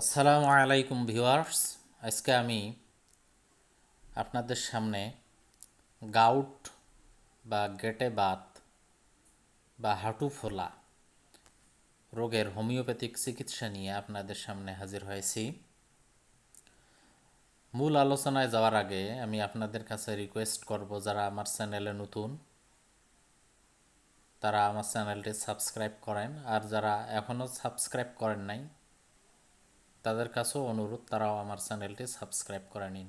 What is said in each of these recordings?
আসসালামু আলাইকুম ভিউয়ার্স। আজকে আমি আপনাদের সামনে গাউট বা গেটে বাত বা হাঁটু ফোলা রোগের হোমিওপ্যাথিক চিকিৎসা নিয়ে আপনাদের সামনে হাজির হয়েছি। মূল আলোচনায় যাওয়ার আগে আমি আপনাদের কাছে রিকোয়েস্ট করব, যারা আমার চ্যানেলে নতুন, তারা আমার চ্যানেলটি সাবস্ক্রাইব করেন। আর যারা এখনও সাবস্ক্রাইব করেন নাই তাদের কাছেও অনুরোধ, তারাও আমার চ্যানেলটি সাবস্ক্রাইব করে নিন।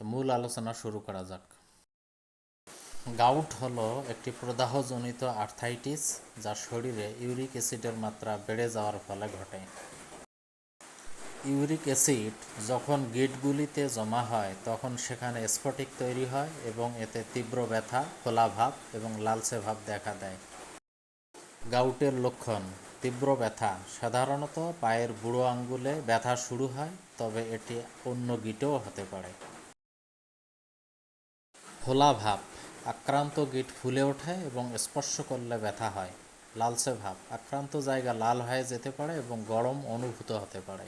মূল আলোচনা শুরু করা যাক। গাউট হলো একটি প্রদাহজনিত আর্থাইটিস যা শরীরে ইউরিক অ্যাসিডের মাত্রা বেড়ে যাওয়ার ফলে ঘটে। ইউরিক অ্যাসিড যখন গিটগুলিতে জমা হয়, তখন সেখানে স্ফটিক তৈরি হয় এবং এতে তীব্র ব্যথা, খোলা ভাব এবং লালচে ভাব দেখা দেয়। গাউটের লক্ষণ তীব্র ব্যথা। সাধারণত পায়ের বুড়ো আঙ্গুলে ব্যথা শুরু হয়, তবে এটি অন্য গিটেও হতে পারে। ফোলা ভাব, আক্রান্ত গিট ফুলে ওঠে এবং স্পর্শ করলে ব্যথা হয়। লালচে ভাব, আক্রান্ত জায়গা লাল হয়ে যেতে পারে এবং গরম অনুভূত হতে পারে।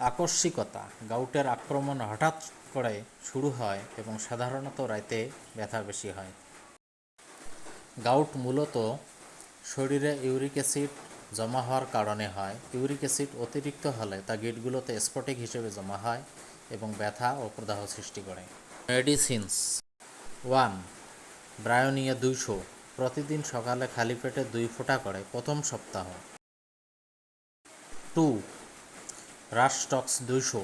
আকস্মিকতা, গাউটের আক্রমণ হঠাৎ করে শুরু হয় এবং সাধারণত রাতে ব্যথা বেশি হয়। গাউট মূলত শরীরে ইউরিক অ্যাসিড জমা হওয়ার কারণে হয়। ইউরিক অ্যাসিড অতিরিক্ত হলে তা গিটগুলোতে স্ফটিক হিসেবে জমা হয় এবং ব্যথা ও প্রদাহ সৃষ্টি করে। মেডিসিনস। ওয়ান, ব্রায়োনিয়া দুইশো। প্রতিদিন সকালে খালি পেটে দুই ফোঁটা করে প্রথম সপ্তাহ। টু রাস্টক্স দুইশো।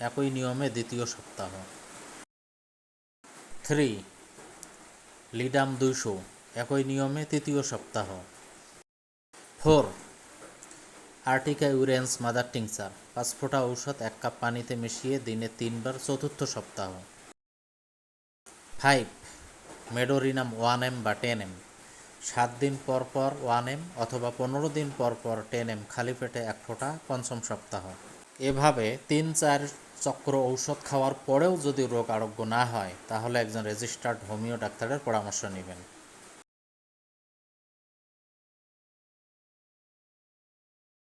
একই নিয়মে দ্বিতীয় সপ্তাহ। থ্রি, লিডাম দুইশো। একই নিয়মে তৃতীয় সপ্তাহ। Four. Urtica urens mother tincture পাঁচ ফোঁটা ঔষধ, এক কাপ পানিতে মিশিয়ে দিনে তিনবার চতুর্থ সপ্তাহ। ফাইভ। মেডোরিনাম ওয়ান এম বা টেন এম। সাত দিন পর পর ওয়ান এম অথবা পনেরো দিন পর পর টেন এম খালি পেটে এক ফোঁটা পঞ্চম সপ্তাহ। এভাবে তিন চার চক্র ঔষধ খাওয়ার পরেও যদি রোগ আরোগ্য না হয়, তাহলে একজন রেজিস্টার্ড হোমিও ডাক্তারের পরামর্শ নেবেন।